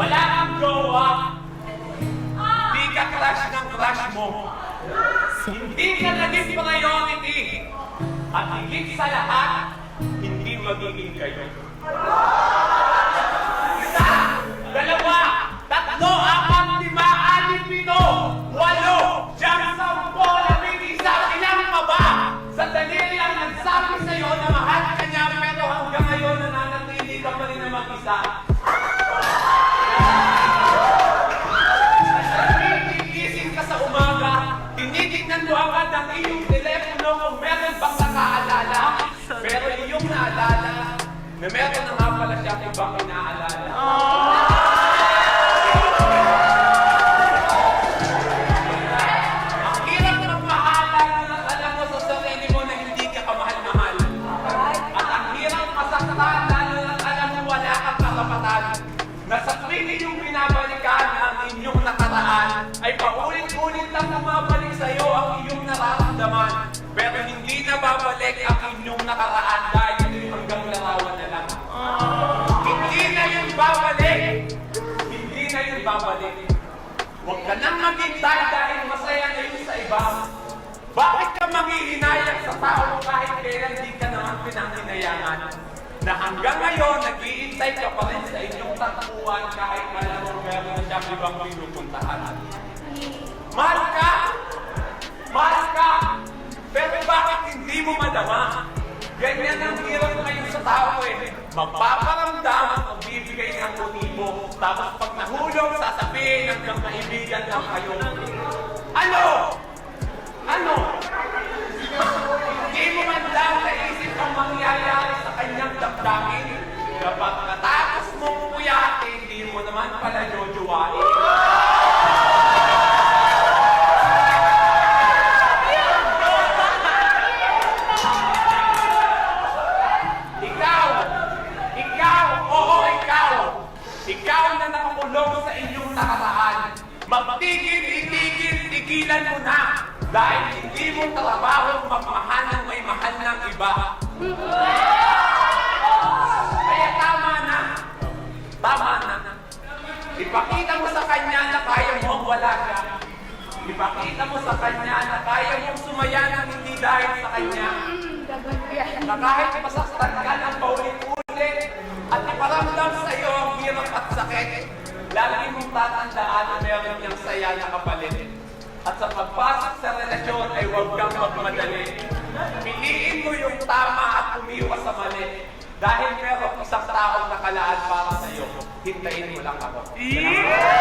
Wala kang jowa. Di ka crush ng crush mo. Hindi ka naging priority. At higit sa lahat, hindi magiging kayo. Tinitignan mo agad ang iyong telepono kung meron bang nakaalala. Pero iyong naalala na meron na nga pala siyang ibang inaalala. Ang hirap magmahalan na alam mo sa sarili mo na hindi ka kamahal-mahal. At ang hirap masaktan lalo na alam mo wala kang karapatan. Na sa tuwing inyong binabalikan ang inyong nakaraan, ay paulit-ulit lang bumabalik sa iyo ang iyong nararamdaman. Pero hindi na babalik ang inyong nakaraan dahil hanggang larawan na lang. Hindi na yun babalik. Hindi na yun babalik. Huwag ka nang maghintay Na hanggang ngayon, nag-iintay ka pa rin sa inyong tatuan kahit alam mo meron na siyang ibang pinupuntahan. Mahal ka! Mahal ka! Pero bakit hindi mo madama? Ganyan ang hirap ngayon sa tao eh. Magpaparamdam at magbibigay ng motibo. Tapos pag nahulog, sasabihin hanggang kaibigan lang kayo. Na nakakulong sa inyong nakaraan. Magtigil, itigil, tigilan mo na! Dahil hindi mo trabaho magmahal ng may mahal ng iba. Kaya tama na. Tama na. Ipakita mo sa kanya na kaya mo wala ka. Ipakita mo sa kanya na kaya mong sumaya ng hindi dahil sa kanya na kahit masaktan ka ng paulit-ulit at iparamdam sa iyo ang hirap at sakit, lagi mong tatandaan na meron niyang saya na kapalit. At sa pagpasok sa relasyon ay huwag kang magmadali. Piliin mo yung tama at umiwas sa mali. Dahil meron isang taong nakalaan para sa iyo. Hintayin mo lang ako. Salamat.